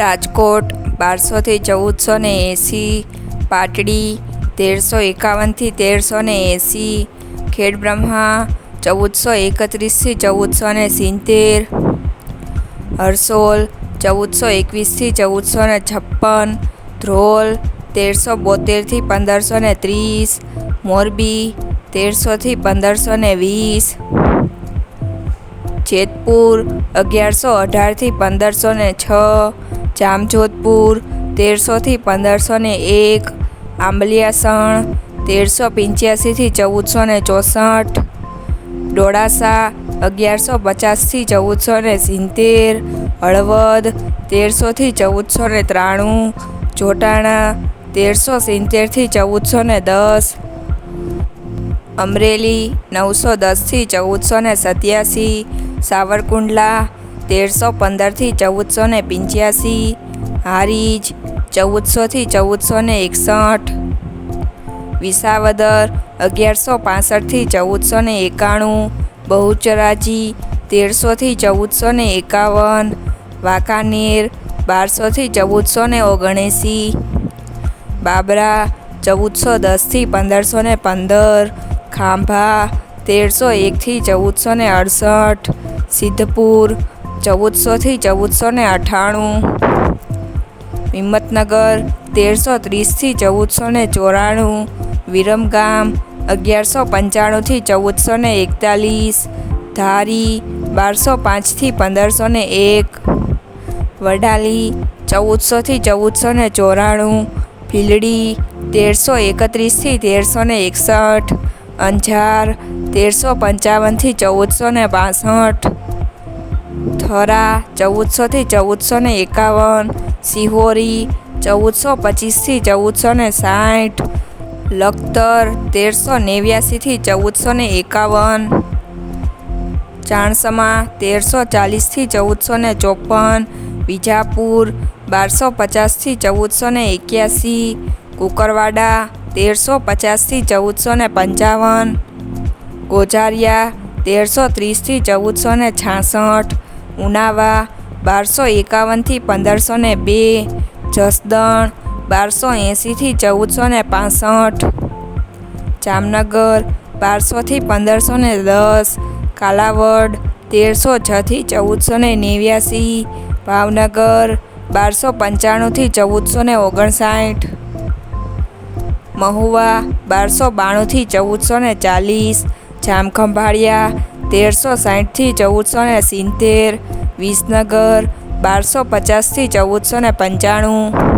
રાજકોટ બારસોથી ચૌદસો ને એંસી, પાટડી તેરસો એકાવનથી તેરસો ને એંસી, ખેડબ્રહ્મા ચૌદસો એકત્રીસથી ચૌદસો ને સિત્તેર હરસોલ ચૌદસો એકવીસથી ચૌદસો ને છપ્પન, ધ્રોલ તેરસો બોતેરથી પંદરસો ને ત્રીસ, મોરબી તેરસોથી પંદરસો ને વીસ, જેતપુર અગિયારસો અઢારથી પંદરસો ને છ જામજોધપુર તેરસોથી પંદરસો ને એક, આંબલિયાસણ, તેરસો પંચ્યાસીથી ચૌદસો ને ચોસઠ, ડોળાસા, અગિયારસો પચાસથી ચૌદસો ને સિત્તેર, હળવદ તેરસોથી ચૌદસો ને ત્રાણું જોટાણા તેરસો સિત્તેરથી ચૌદસો ને દસ, અમરેલી, નવસો દસથી ચૌદસો ને સત્યાસી, સાવરકુંડલા તેરસો પંદરથી ચૌદસો ને પંચ્યાસી, હારીજ ચૌદસોથી ચૌદસો ને એકસઠ, વિસાવદર અગિયારસો પાસઠથી ચૌદસો ને એકાણું, બહુચરાજી તેરસોથી ચૌદસો ને એકાવન, વાંકાનેર બારસોથી ચૌદસો ને ઓગણએંસી બાબરા ચૌદસો દસથી પંદરસો ને પંદર, ખાંભા તેરસો એકથી ચૌદસો ને અડસઠ, સિદ્ધપુર ચૌદસોથી ચૌદસો ને અઠ્ઠાણું, હિંમતનગર તેરસો ત્રીસથી ચૌદસો ને ચોરાણું, વિરમગામ અગિયારસો પંચાણુંથી ચૌદસો ને એકતાલીસ, ધારી બારસો પાંચથી પંદરસો ને એક, વડાલી ચૌદસોથી ચૌદસો ને ચોરાણું, ભીલડી તેરસો એકત્રીસથી તેરસો ને એકસઠ, અંજાર તેરસો પંચાવનથી ચૌદસો ને બાસઠ થરા ચૌદસોથી ચૌદસો ને એકાવન, સિહોરી, ચૌદસો પચીસથી ચૌદસો ને સાઠ, લખતર, તેરસો નેવ્યાસીથી ચૌદસો ને એકાવન, ચાણસમા, તેરસો ચાલીસથી ચૌદસો ને ચોપન, વિજાપુર, બારસો પચાસથી ચૌદસો ને એક્યાસી, કુકરવાડા, તેરસો પચાસથી ચૌદસો ને પંચાવન ગોજારિયા તેરસો ત્રીસથી ચૌદસો ને છાસઠ ઉનાવા, બારસો એકાવનથી પંદરસો ને બે, જસદણ, બારસો એંસીથી ચૌદસો ને પાસઠ. જામનગર, બારસોથી પંદરસો ને દસ. કાલાવડ, તેરસો છથી ચૌદસો ને નેવ્યાસી. ભાવનગર, બારસો પંચાણુંથી ચૌદસો ને ઓગણસાઠ. મહુવા, બારસો બાણુંથી ચૌદસો ને ચાલીસ. જામખંભાળિયા તેરસો સાઠથી ચૌદસો ને સિત્તેર વિસનગર બારસો પચાસથી ચૌદસો ને પંચાણું.